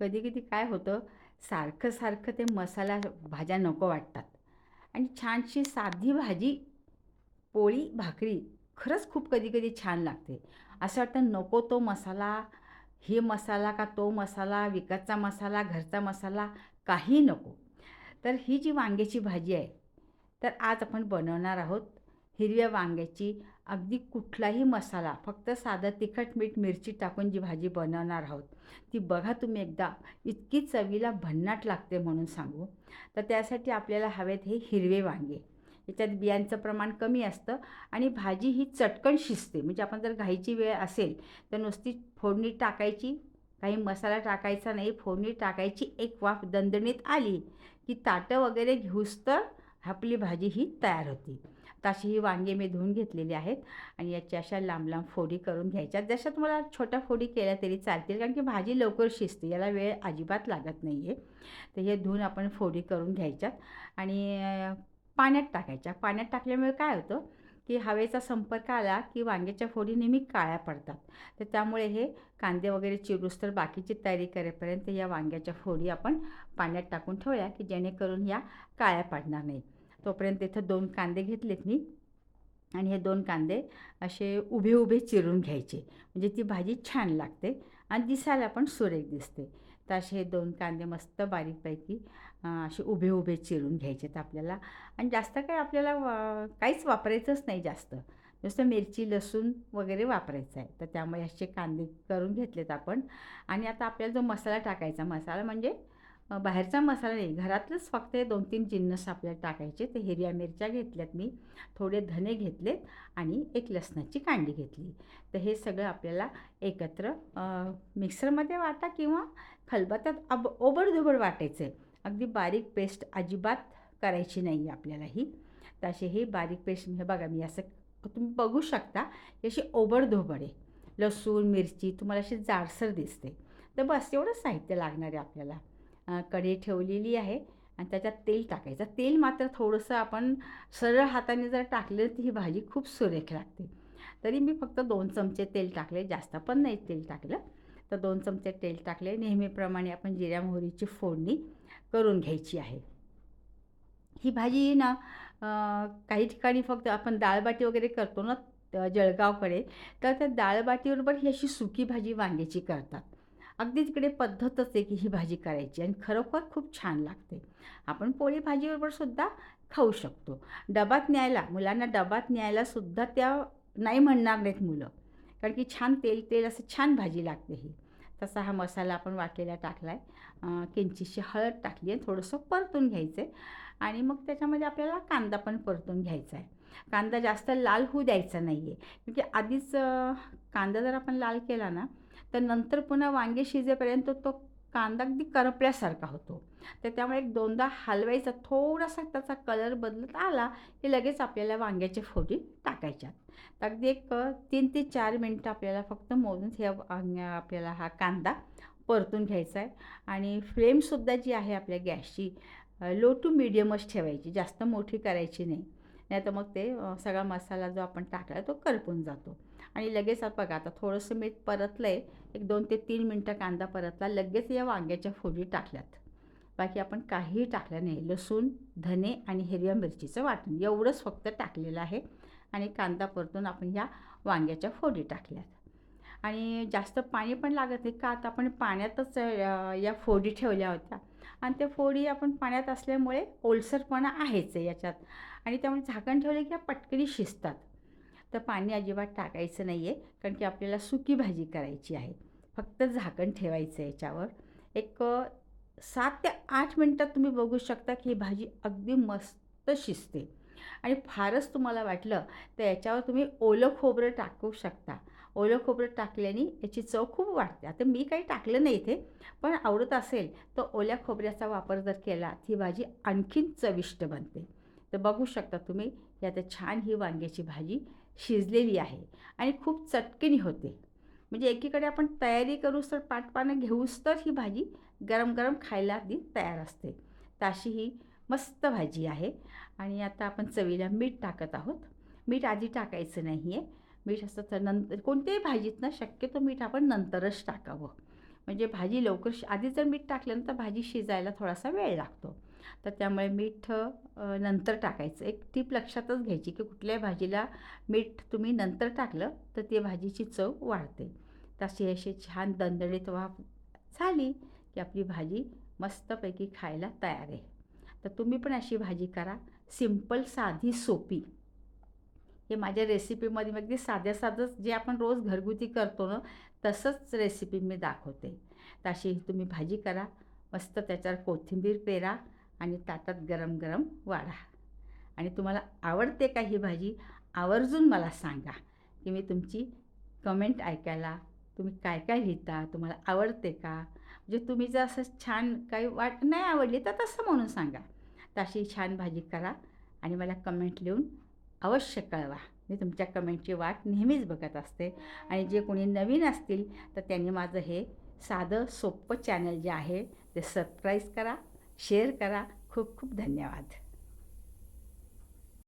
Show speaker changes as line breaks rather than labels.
कधी कधी काय होतं सारखं सारखं ते मसाला भाज्या नको वाटतात. आणि छानशी साधी भाजी पोळी भाकरी खरंच खूप कधी कधी छान लागते. असं वाटतं नको तो मसाला हे मसाला का तो मसाला विकतचा मसाला घरचा मसाला काही नको. तर ही जी वांग्याची भाजी आहे तर आज आपण बनवणार आहोत हिरव्या वांग्याची अगदी कुठलाही मसाला फक्त साधं तिखट मीठ मिरची टाकून जी भाजी बनवणार आहोत ती बघा तुम्ही एकदा. इतकी चवीला भन्नाट लागते म्हणून सांगू. तर त्यासाठी आपल्याला हवेत हे हिरवे वांगे. याच्यात बियांचं प्रमाण कमी असतं आणि भाजी ही चटकन शिजते. म्हणजे आपण जर घाईची वेळ असेल तर नुसती फोडणी टाकायची काही मसाला टाकायचा नाही फोडणी टाकायची एक वाफ दणदणीत आली की ताटं वगैरे घेऊस तर आपली भाजी ही तयार होती. तशी ही वांगे मी धुवून घेतलेली आहेत आणि याच्या अशा लांब लांब फोडी करून घ्यायच्या जशा तुम्हाला छोट्या फोडी केल्या तरी चालतील कारण की भाजी लवकर शिजते याला वेळ अजिबात लागत नाही आहे तर हे धुवून आपण फोडी करून घ्यायच्यात आणि पाण्यात टाकायच्या पाण्यात टाकल्यामुळे काय होतं की हवेचा संपर्क आला की वांग्याच्या फोडी नेहमी काळ्या पडतात. तर त्यामुळे हे कांदे वगैरे चिरूस तर बाकीची तयारी करेपर्यंत या वांग्याच्या फोडी आपण पाण्यात टाकून ठेवल्या की जेणेकरून या काळ्या पडणार नाहीत. तोपर्यंत इथं दोन कांदे घेतलेत मी. आणि हे दोन कांदे असे उभे उभे चिरून घ्यायचे. म्हणजे ती भाजी छान लागते आणि दिसायला पण सुरेख दिसते. तर असे हे दोन कांदे मस्त बारीकपैकी असे उभे उभे चिरून घ्यायचेत आपल्याला. आणि जास्त काय आपल्याला वा काहीच वापरायचंच नाही जास्त. नुसतं मिरची लसूण वगैरे वापरायचं आहे. तर त्यामुळे असे कांदे करून घेतलेत आपण. आणि आता आपल्याला जो मसाला टाकायचा मसाला म्हणजे बाहेरचा मसाला नाही. घरातलंच फक्त हे दोन तीन जिन्नस आपल्याला टाकायचे. ते हिरव्या मिरच्या घेतल्यात मी थोडे धने घेतलेत आणि एक लसणाची कांडी घेतली. तर हे सगळं आपल्याला एकत्र मिक्सरमध्ये वाटा किंवा खलबत्यात अब ओबडधोबड वाटायचं आहे अगदी बारीक पेस्ट अजिबात करायची नाही आहे आपल्याला ही. तर अशी ही बारीक पेस्ट हे बघा मी असं तुम्ही बघू शकता अशी ओबडधोबड आहे. लसूण मिरची तुम्हाला अशी जाडसर दिसते. तर बस एवढं साहित्य लागणार आहे आपल्याला. कढई ठेवलेली आहे आणि त्याच्यात तेल टाकायचं. तेल मात्र थोडंसं आपण सरळ हाताने जर टाकलं तर ही भाजी खूप सुरेख लागते. तरी मी फक्त दोन चमचे तेल टाकले जास्त पण नाही तेल टाकलं. तर दोन चमचे तेल टाकले. नेहमीप्रमाणे आपण जिऱ्या मोहरीची फोडणी करून घ्यायची आहे. ही भाजी ना काही ठिकाणी फक्त आपण डाळबाटी वगैरे करतो ना जळगावकडे तर त्या डाळबाटीबरोबर ही अशी सुकी भाजी वांग्याची करतात. अगदी तिकडे पद्धतच आहे की ही भाजी करायची आणि खरोखर खूप छान लागते. आपण पोळी भाजीबरोबर सुद्धा खाऊ शकतो. डबात न्यायला मुलांना डबात न्यायला सुद्धा त्या नाही म्हणणार नाहीत मुलं. कारण की छान तेल तेल असं छान भाजी लागते ही. तसा हा मसाला आपण वाटलेला टाकला आहे किंचितशी हळद टाकली आहे थोडंसं परतून घ्यायचं आहे आणि मग त्याच्यामध्ये आपल्याला कांदा पण परतून घ्यायचा आहे कांदा जास्त लाल होऊ द्यायचा नाही आहे म्हणजे आधीच कांदा जर आपण लाल केला ना तर नंतर पुन्हा वांगे शिजेपर्यंत तो कांदा अगदी करपल्यासारखा होतो. तर त्यामुळे एक दोनदा हलवायचा थोडासा त्याचा कलर बदलत आला की लगेच आपल्याला वांग्याच्या फोडी टाकायच्यात. तर अगदी एक तीन ते चार मिनटं आपल्याला फक्त मोजून हे आपल्याला हा कांदा परतून घ्यायचा आहे. आणि फ्लेमसुद्धा जी आहे आपल्या गॅसची लो टू मिडियमच ठेवायची जास्त मोठी करायची नाही. नाही तर मग ते सगळा मसाला जो आपण टाकला तो करपून जातो. आणि लगेच आता बघा आता थोडंसं मीठ परतलं आहे एक दोन ते तीन मिनटं कांदा परतला लगेच या वांग्याच्या फोडी टाकल्यात. बाकी आपण काहीही टाकलं नाही. लसूण धने आणि हिरव्या मिरचीचं वाटण. एवढंच फक्त टाकलेलं आहे. आणि कांदा परतून आपण या वांग्याच्या फोडी टाकल्यात. आणि जास्त पाणी पण लागत नाही का? आता आपण पाण्यातच या फोडी ठेवल्या होत्या. आणि त्या फोडी आपण पाण्यात असल्यामुळे ओलसरपणा आहेच आहे याच्यात. आणि त्यामुळे झाकण ठेवले की पटकनी शिजतात. तर पाणी अजिबात टाकायचं नाही आहे कारण की आपल्याला सुकी भाजी करायची आहे. फक्त झाकण ठेवायचं आहे याच्यावर. एक सात ते आठ मिनटात तुम्ही बघू शकता की ही भाजी अगदी मस्त शिजते. आणि फारच तुम्हाला वाटलं तर याच्यावर तुम्ही ओलं खोबरं टाकू शकता. ओलं खोबरं टाकल्याने याची चव खूप वाटते आता मी काही टाकलं नाही इथे पण आवडत असेल तर ओल्या खोबऱ्याचा वापर जर केला ती भाजी आणखीन चविष्ट बनते. तर बघू शकता तुम्ही यात छान ही वांग्याची भाजी शिजलेली आहे आणि खूप चटकनी होते. म्हणजे एकीकडे आपण तयारी करूस तर पाटपानं घेऊस तर ही भाजी गरम गरम खायला अगदी तयार असते. ताशी ही मस्त भाजी आहे. आणि आता आपण चवीला मीठ टाकत आहोत. मीठ आधी टाकायचं नाही आहे मीठ असतं तर नंतर कोणत्याही भाजीतनं शक्यतो मीठ आपण नंतरच टाकावं. म्हणजे भाजी लवकर शि आधी जर मीठ टाकलं तर भाजी शिजायला थोडासा वेळ लागतो. तर त्यामुळे मीठ नंतर टाकायचं. एक टीप लक्षातच घ्यायची की कुठल्याही भाजीला मीठ तुम्ही नंतर टाकलं तर ती भाजीची चव वाढते. तशी अशी छान दणदणीत वाफ झाली की आपली भाजी मस्तपैकी खायला तयार आहे. तर तुम्ही पण अशी भाजी करा. सिंपल साधी सोपी. हे माझ्या रेसिपीमध्ये अगदी साध्या साधंच जे आपण रोज घरगुती करतो ना तसंच रेसिपी मी दाखवते. तशी तुम्ही भाजी करा. मस्त त्याच्यावर कोथिंबीर पेरा. आणि ताटात गरम गरम वाढा. आणि तुम्हाला आवडते का ही भाजी आवर्जून मला सांगा की मी तुमची कमेंट ऐकायला तुम्ही काय काय लिहिता तुम्हाला आवडते का? म्हणजे तुम्ही जर असं छान काही वाट नाही आवडली तर तसं म्हणून सांगा. तशी छान भाजी करा आणि मला कमेंट लिहून अवश्य कळवा. मी तुमच्या कमेंटची वाट नेहमीच बघत असते. आणि जे कोणी नवीन असतील तर त्यांनी माझं हे साधं सोपं चॅनल जे आहे ते सबस्क्राईब करा. शेअर करा. खूप खूप धन्यवाद.